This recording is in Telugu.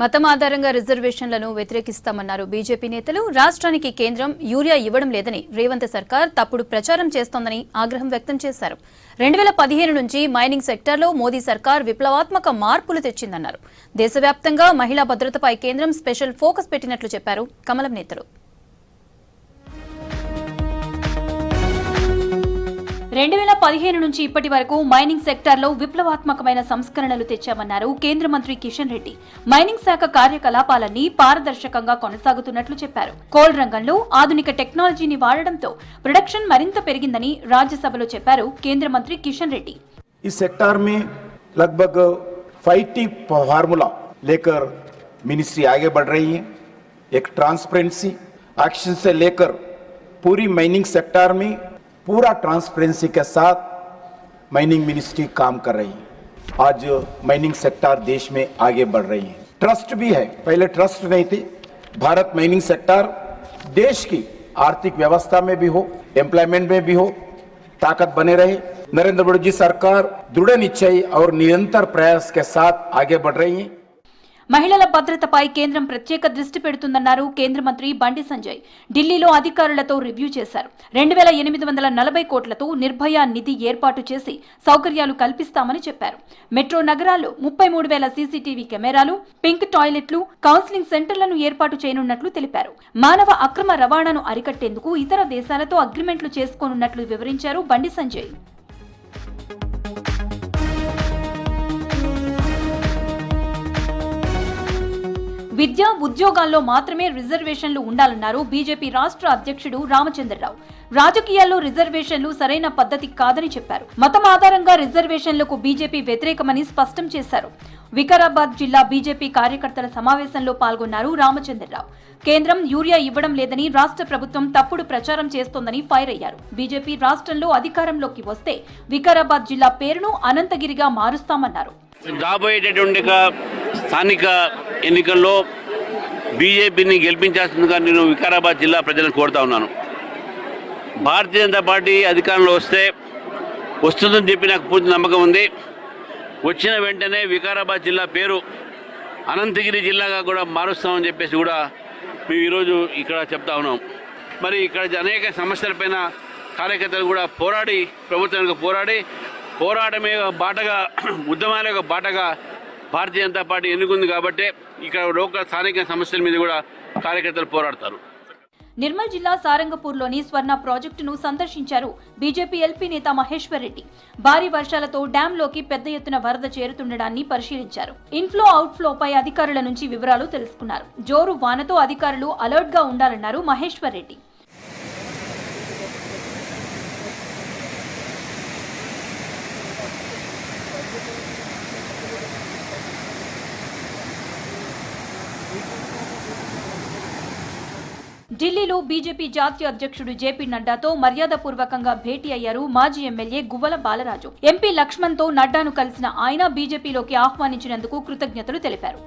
మతం ఆధారంగా రిజర్వేషన్లను వ్యతిరేకిస్తామన్నారు బీజేపీ నేతలు. రాష్ట్రానికి కేంద్రం యూరియా ఇవ్వడం లేదని రేవంత్ సర్కార్ తప్పుడు ప్రచారం చేస్తోందని ఆగ్రహం వ్యక్తం చేశారు. రెండు వేల పదిహేను నుంచి మైనింగ్ సెక్టార్లో మోదీ సర్కార్ విప్లవాత్మక మార్పులు తెచ్చిందన్నారు. దేశవ్యాప్తంగా మహిళా భద్రతపై కేంద్రం స్పెషల్ ఫోకస్ పెట్టినట్లు చెప్పారు కమలం నేతలు. రెండు వేల పదిహేను నుంచి ఇప్పటి వరకు మైనింగ్ సెక్టార్లో విప్లవాత్మకమైన సంస్కరణలు తెచ్చామన్నారు కేంద్ర మంత్రి కిషన్ రెడ్డి మైనింగ్ శాఖ కార్యకలాపాలన్నీ పారదర్శకంగా కొనసాగుతున్నట్లు చెప్పారు కోల్ రంగంలో ఆధునిక టెక్నాలజీని వాడడంతో ప్రొడక్షన్ మరింత పెరిగిందని రాజ్యసభలో చెప్పారు కేంద్ర మంత్రి కిషన్ రెడ్డి इस सेक्टर में लगभग फाइव टी फार्मूला लेकर मिनिस्ट्री आगे बढ़ रही है एक ट्रांसपेरेंसी एक्शन से लेकर पूरी माइनिंग सेक्टर में पूरा ट्रांसपेरेंसी के साथ माइनिंग मिनिस्ट्री काम कर रही है। आज माइनिंग सेक्टर देश में आगे बढ़ रही है। ट्रस्ट भी है। पहले ट्रस्ट नहीं थी। भारत माइनिंग सेक्टर देश की आर्थिक व्यवस्था में भी हो एम्प्लॉयमेंट में भी हो, ताकत बने रहे। नरेंद्र मोदी जी सरकार दृढ़ निश्चय और निरंतर प्रयास के साथ आगे बढ़ रही है। మహిళల భద్రతపై కేంద్రం ప్రత్యేక దృష్టి పెడుతుందన్నారు కేంద్ర మంత్రి బండి సంజయ్. ఢిల్లీలో అధికారులతో రివ్యూ చేశారు. రెండు వేల ఎనిమిది వందల నలభై కోట్లతో నిర్భయ నిధి ఏర్పాటు చేసి సౌకర్యాలు కల్పిస్తామని చెప్పారు. మెట్రో నగరాల్లో ముప్పై మూడు వేల సీసీటీవీ కెమెరాలు పింక్ టాయిలెట్లు కౌన్సిలింగ్ సెంటర్లను ఏర్పాటు చేయనున్నట్లు తెలిపారు. మానవ అక్రమ రవాణాను అరికట్టేందుకు ఇతర దేశాలతో అగ్రిమెంట్లు చేసుకోనున్నట్లు వివరించారు బండి సంజయ్. విద్య ఉద్యోగాల్లో మాత్రమే రిజర్వేషన్లు ఉండాలన్నారు బీజేపీ రాష్ట్ర అధ్యక్షుడు రామచంద్రరావు. రాజకీయాల్లో రిజర్వేషన్లు సరైన పద్ధతి కాదని చెప్పారు. మతం ఆధారంగా రిజర్వేషన్లకు బీజేపీ వ్యతిరేకమని స్పష్టం చేశారు. వికారాబాద్ జిల్లా బీజేపీ కార్యకర్తల సమావేశంలో పాల్గొన్నారు రామచంద్రరావు. కేంద్రం యూరియా ఇవ్వడం లేదని రాష్ట్ర ప్రభుత్వం తప్పుడు ప్రచారం చేస్తోందని ఫైర్ అయ్యారు. బీజేపీ రాష్ట్రంలో అధికారంలోకి వస్తే వికారాబాద్ జిల్లా పేరును అనంతగిరిగా మారుస్తామన్నారు. రాబోయేటటువంటి స్థానిక ఎన్నికల్లో బీజేపీని గెలిపించాల్సిందిగా నేను వికారాబాద్ జిల్లా ప్రజలను కోరుతా ఉన్నాను. భారతీయ జనతా పార్టీ అధికారంలో వస్తే వస్తుందని చెప్పి నాకు పూర్తి నమ్మకం ఉంది. వచ్చిన వెంటనే వికారాబాద్ జిల్లా పేరు అనంతగిరి జిల్లాగా కూడా మారుస్తామని చెప్పేసి కూడా మేము ఈరోజు ఇక్కడ చెప్తా ఉన్నాం. మరి ఇక్కడ అనేక సమస్యలపైన కార్యకర్తలు కూడా పోరాడి ప్రభుత్వానికి పోరాడి పోరాటమే ఒక బాటగా ఉద్యమాల బాటగా భారతీయ జనతా పార్టీ ఎన్నుకుంది కాబట్టి ఇక్కడ లోకల్ స్థానిక సమస్యల మీద కూడా కార్యకర్తలు పోరాడతారు. నిర్మల్ జిల్లా సారంగపూర్లోని స్వర్ణ ప్రాజెక్టును సందర్శించారు బీజేపీ ఎల్పీ నేత మహేశ్వర్ రెడ్డి. భారీ వర్షాలతో డ్యాంలోకి పెద్ద ఎత్తున వరద చేరుతుండడాన్ని పరిశీలించారు. ఇన్ఫ్లో అవుట్ఫ్లోపై అధికారుల నుంచి వివరాలు తెలుసుకున్నారు. జోరు వానతో అధికారులు అలర్ట్గా ఉండాలన్నారు మహేశ్వర్ రెడ్డి. ఢిల్లీలో బీజేపీ జాతీయ అధ్యక్షుడు జేపీ నడ్డాతో మర్యాదపూర్వకంగా భేటీ అయ్యారు మాజీ ఎమ్మెల్యే గువ్వల బాలరాజు. ఎంపీ లక్ష్మణ్తో నడ్డాను కలిసిన ఆయన బీజేపీలోకి ఆహ్వానించినందుకు కృతజ్ఞతలు తెలిపారు.